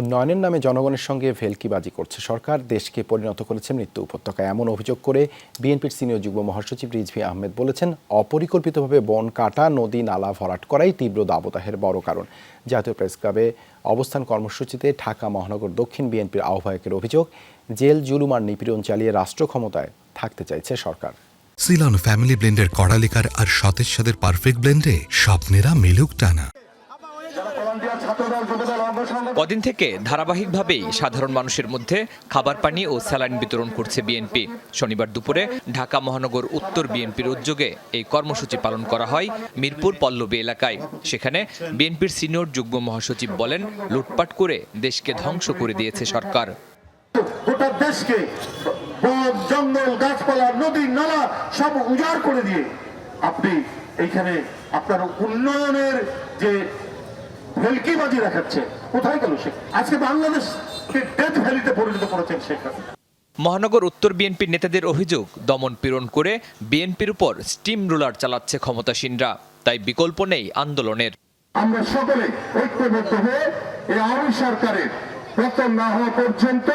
উন্নয়নের নামে জনগণের সঙ্গে ভেলকিবাজি করছে সরকার, দেশকে পরিণত করেছে মৃত্যু উপত্যকায়। এমন অভিযোগ করে বিএনপির সিনিয়র যুগ্ম মহাসচিব রিজভি আহমেদ বলেছেন, অপরিকল্পিতভাবে বন কাটা, নদী নালা ভরাট করাই তীব্র দাবদাহের বড় কারণ। জাতীয় প্রেস ক্লাবে অবস্থান কর্মসূচিতে ঢাকা মহানগর দক্ষিণ বিএনপির আহ্বায়কের অভিযোগ, জেল, জুলুম আর নিপীড়ন চালিয়ে রাষ্ট্র ক্ষমতায় থাকতে চাইছে সরকার। সিলন ফ্যামিলি ব্লেন্ডের কড়ালিকার আর সতেজ সাদের পারফেক্ট ব্লেন্ডে স্বপ্নেরা মেলুক টানা। কদিন থেকে ধারাবাহিকভাবেই সাধারণ মানুষের মধ্যে খাবার পানি ও স্যালাইন বিতরণ করছে বিএনপি। শনিবার দুপুরে ঢাকা মহানগর উত্তর বিএনপির উদ্যোগে এই কর্মসূচি পালন করা হয় মিরপুর পল্লবী এলাকায়। সেখানে বিএনপির সিনিয়র যুগ্ম মহাসচিব বলেন লুটপাট করে দেশকে ধ্বংস করে দিয়েছে সরকার। গোটা দেশকে বন জঙ্গল গাছপালা নদী নালা সব উজাড় করে দিয়ে আপনি এইখানে আপনার উন্নয়নের যে ভেলকিবাজি দেখাচ্ছে। কোথায় গেল সে? আজকে বাংলাদেশকে ডেথ ভ্যালিতে পরিণত করেছেন শেখ হাসিনা। মহানগর উত্তর বিএনপির নেতাদের অভিযোগ দমন পীড়ন করে বিএনপির উপর স্টিম রোলার চালাচ্ছে ক্ষমতাসীনরা। তাই বিকল্প নেই আন্দোলনের। আমরা সকলে ঐক্যবদ্ধ হয়ে এই আওয়ামী সরকারের পতন না হওয়া পর্যন্ত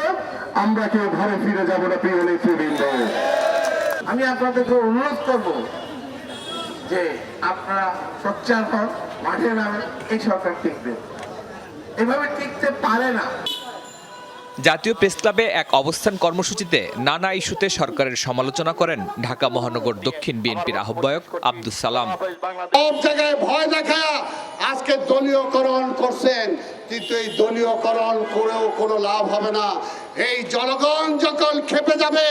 আমরা কেউ ঘরে ফিরে যাব না প্রিয় নেতৃবৃন্দ। আমি আপনাদেরকে অনুরোধ করব যে আপনারা সোচ্চার হন মাঠে নামেন এই সরকার টিকবে। এভাবে টিকতে পারে না। জাতীয় প্রেস ক্লাবে এক অবস্থান কর্মসূচিতে নানা ইস্যুতে সরকারের সমালোচনা করেন ঢাকা মহানগর দক্ষিণ বিএনপির আহ্বায়ক আব্দুস সালাম। সব জায়গায় ভয় দেখা আজকে দলীয়করণ করছেন কিন্তু এই দলীয়করণ করেও কোনো লাভ হবে না। এই জনগণ যখন খেপে যাবে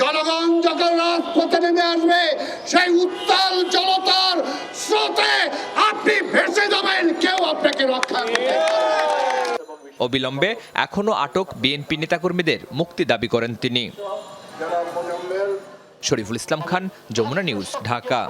জনগণ যখন রাজপথে নেমে আসবে সেই উত্তাল আপনি ভেসে যাবেন, কেউ আপনাকে রক্ষা অবিলম্বে এখনও আটক বিএনপি নেতাকর্মীদের মুক্তি দাবি করেন তিনি। শরীফুল ইসলাম খান, যমুনা নিউজ, ঢাকা।